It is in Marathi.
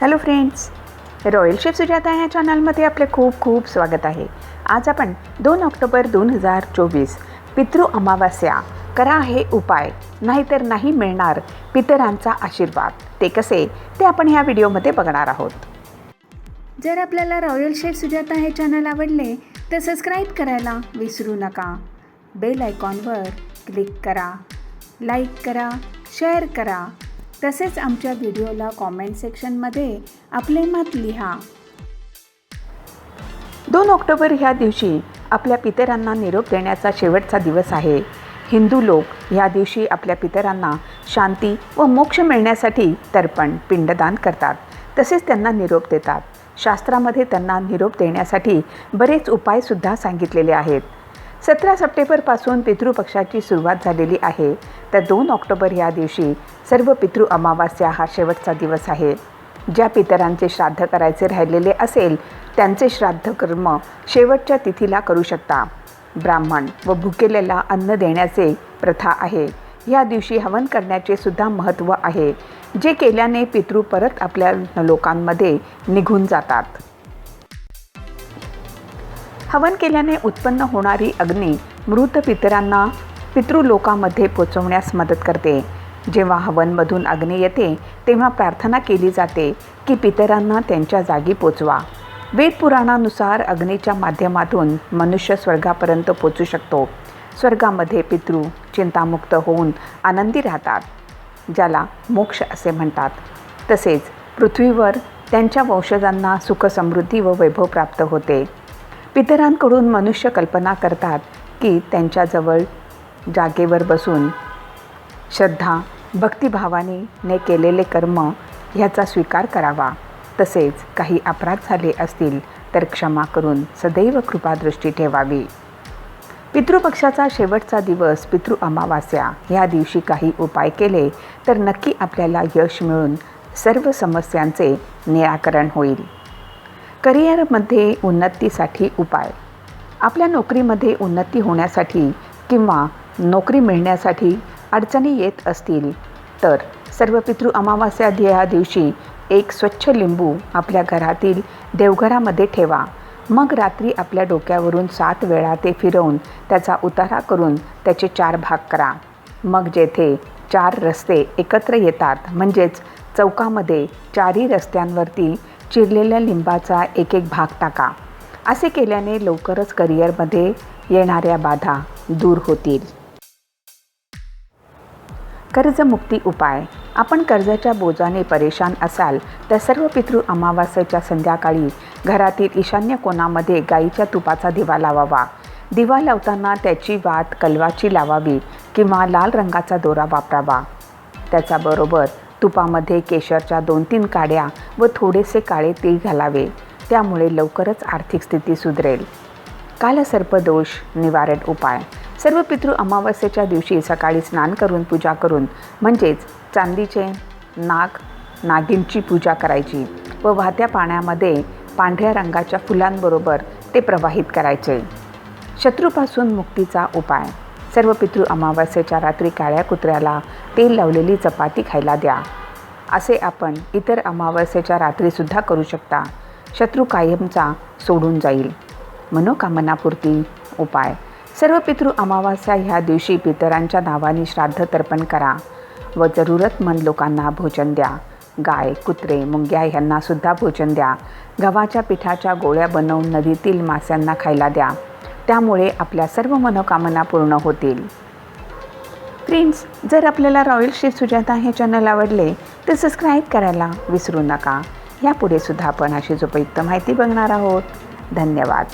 Hello friends royal chef Sujata या चॅनलमध्ये आपले खूप खूप स्वागत आहे. आज आपण दोन ऑक्टोबर दोन हजार चोवीस पितृ अमावास्या करा हे उपाय नाहीतर नाही मिळणार पितरांचा आशीर्वाद. ते कसे? ते आपण ह्या व्हिडिओमध्ये बघणार आहोत. जर आपल्याला रॉयल शेफ सुजाता हे चॅनल आवडले तर सबस्क्राईब करायला विसरू नका. बेल आयकॉनवर क्लिक करा. लाईक करा शेअर करा. तसेच आमच्या व्हिडिओला कॉमेंट सेक्शनमध्ये आपले मत लिहा. दोन ऑक्टोबर ह्या दिवशी आपल्या पितरांना निरोप देण्याचा शेवटचा दिवस आहे. हिंदू लोक ह्या दिवशी आपल्या पितरांना शांती व मोक्ष मिळण्यासाठी तर्पण पिंडदान करतात. तसेच त्यांना निरोप देतात. शास्त्रामध्ये त्यांना निरोप देण्यासाठी बरेच उपायसुद्धा सांगितलेले आहेत. सतरा सप्टेंबरपासून पितृपक्षाची सुरुवात झालेली आहे. तर दोन ऑक्टोबर या दिवशी सर्व पितृ अमावास्या हा शेवटचा दिवस आहे. ज्या पितरांचे श्राद्ध करायचे राहिलेले असेल त्यांचे श्राद्ध कर्म शेवटच्या तिथीला करू शकता. ब्राह्मण व भुकेलेला अन्न देण्याचे प्रथा आहे. या दिवशी हवन करण्याचे सुद्धा महत्त्व आहे. जे केल्याने पितृ परत आपल्या लोकांमध्ये निघून जातात. हवन केल्याने उत्पन्न होणारी अग्नी मृत पितरांना पितृलोकामध्ये पोचवण्यास मदत करते. जेव्हा हवनमधून अग्नी येते तेव्हा प्रार्थना केली जाते की पितरांना त्यांच्या जागी पोचवा. वेदपुराणानुसार अग्नीच्या माध्यमातून मनुष्य स्वर्गापर्यंत पोचू शकतो. स्वर्गामध्ये पितृ चिंतामुक्त होऊन आनंदी राहतात ज्याला मोक्ष असे म्हणतात. तसेच पृथ्वीवर त्यांच्या वंशजांना सुखसमृद्धी व वैभव प्राप्त होते. पितरांकडून मनुष्य कल्पना करतात की त्यांच्याजवळ जागेवर बसून श्रद्धा भक्तिभावाने ने केलेले कर्म ह्याचा स्वीकार करावा. तसेच काही अपराध झाले असतील तर क्षमा करून सदैव कृपादृष्टी ठेवावी. पितृपक्षाचा शेवटचा दिवस पितृ अमावास्या ह्या दिवशी काही उपाय केले तर नक्की आपल्याला यश मिळून सर्व समस्यांचे निराकरण होईल. करिअरमध्ये उन्नतीसाठी उपाय. आपल्या नोकरीमध्ये उन्नती होण्यासाठी किंवा नोकरी मिळण्यासाठी अडचणी येत असतील तर सर्व पितृ अमावास्या या दिवशी एक स्वच्छ लिंबू आपल्या घरातील देवघरामध्ये ठेवा. मग रात्री आपल्या डोक्यावरून सात वेळा ते फिरवून त्याचा उतारा करून त्याचे चार भाग करा. मग जेथे चार रस्ते एकत्र येतात म्हणजेच चौकामध्ये चारही रस्त्यांवरती चिरलेल्या लिंबाचा एक एक भाग टाका. असे केल्याने लवकरच करिअरमध्ये येणाऱ्या बाधा दूर होतील. कर्जमुक्ती उपाय. आपण कर्जाच्या बोजाने परेशान असाल तर सर्व पितृ अमावास्येच्या संध्याकाळी घरातील ईशान्य कोणामध्ये गाईच्या तुपाचा दिवा लावावा. दिवा लावताना त्याची वात कलवाची लावावी किंवा लाल रंगाचा दोरा वापरावा. त्याच्याबरोबर तुपामध्ये केशरच्या दोन तीन काड्या व थोडेसे काळे तीळ घालावे. त्यामुळे लवकरच आर्थिक स्थिती सुधरेल. कालसर्पदोष निवारण उपाय. सर्व पितृ अमावस्येच्या दिवशी सकाळी स्नान करून पूजा करून म्हणजेच चांदीचे नाग नागिनची पूजा करायची व वाहत्या पाण्यामध्ये पांढऱ्या रंगाच्या फुलांबरोबर ते प्रवाहित करायचे. शत्रूपासून मुक्तीचा उपाय. सर्व पितृ अमावास्येच्या रात्री काळ्या कुत्र्याला तेल लावलेली चपाती खायला द्या. असे आपण इतर अमावास्येच्या रात्रीसुद्धा करू शकता. शत्रू कायमचा सोडून जाईल. मनोकामनापुरती उपाय. सर्व पितृ अमावास्या ह्या दिवशी पितरांच्या नावाने श्राद्ध तर्पण करा व जरूरतमंद लोकांना भोजन द्या. गाय कुत्रे मुंग्या ह्यांनासुद्धा भोजन द्या. गव्हाच्या पिठाच्या गोळ्या बनवून नदीतील मास्यांना खायला द्या. त्यामुळे आपल्या सर्व मनोकामना पूर्ण होतील. फ्रेंड्स जर आपल्याला रॉयल श्री सुजाता हे चॅनल आवडले तर सबस्क्राईब करायला विसरू नका. यापुढे सुद्धा आपण अशीच उपयुक्त माहिती बघणार आहोत. धन्यवाद.